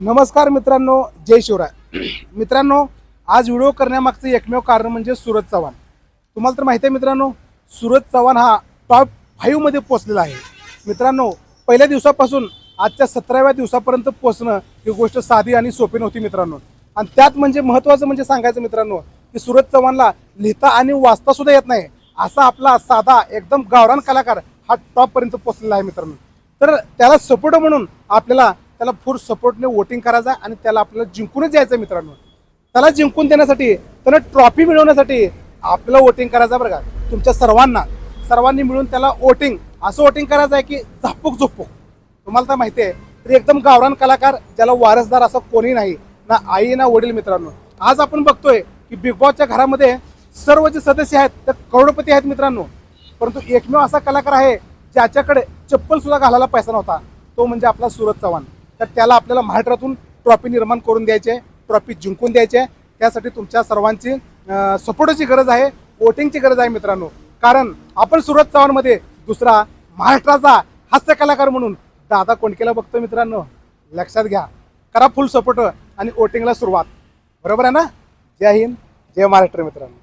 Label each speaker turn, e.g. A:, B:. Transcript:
A: नमस्कार मित्रांनो जय शिवराय. मित्रांनो आज व्हिडिओ करण्यामागचं एकमेव कारण म्हणजे सूरज चव्हाण. तुम्हाला तर माहिती आहे मित्रांनो सूरज चव्हाण हा टॉप फाईव्हमध्ये पोचलेला आहे. मित्रांनो पहिल्या दिवसापासून आजच्या सतराव्या दिवसापर्यंत पोचणं ही गोष्ट साधी आणि सोपी नव्हती मित्रांनो. आणि त्यात म्हणजे महत्त्वाचं म्हणजे सांगायचं मित्रांनो की सूरज चव्हाणला लिहिता आणि वाचता सुद्धा येत नाही. असा आपला साधा एकदम गावरान कलाकार हा टॉपपर्यंत पोचलेला आहे मित्रांनो. तर त्याला सपोर्ट म्हणून आपल्याला त्याला फुल सपोर्टने वोटिंग करायचं आहे आणि त्याला आपल्याला जिंकूनच जायचं आहे मित्रांनो. त्याला जिंकून देण्यासाठी त्याला ट्रॉफी मिळवण्यासाठी आपल्याला वोटिंग करायचं बरं का. तुमच्या सर्वांना सर्वांनी मिळून त्याला वोटिंग असं वोटिंग करायचं आहे की झापूक झोपूक. तुम्हाला तर माहिती आहे तर एकदम गावरान कलाकार ज्याला वारसदार असं कोणी नाही ना आई ना वडील मित्रांनो. आज आपण बघतोय की बिग बॉसच्या घरामध्ये सर्व जे सदस्य आहेत ते करोडपती आहेत मित्रांनो. परंतु एकमेव असा कलाकार आहे ज्याच्याकडे चप्पल सुद्धा घालायला पैसा नव्हता तो म्हणजे आपला सूरज चव्हाण. तर त्याला आपल्याला महाराष्ट्रातून ट्रॉफी निर्माण करून द्यायची आहे ट्रॉफी जिंकून द्यायची. आहे त्यासाठी तुमच्या सर्वांची सपोर्टची गरज आहे वोटिंगची गरज आहे मित्रांनो. कारण आपण सुरत चव्हाणमध्ये दुसरा महाराष्ट्राचा हास्य कलाकार म्हणून दादा कोणकेला बघतो मित्रांनो. लक्षात घ्या. करा फुल सपोर्ट आणि वोटिंगला सुरुवात. बरोबर आहे ना? जय हिंद जय महाराष्ट्र मित्रांनो.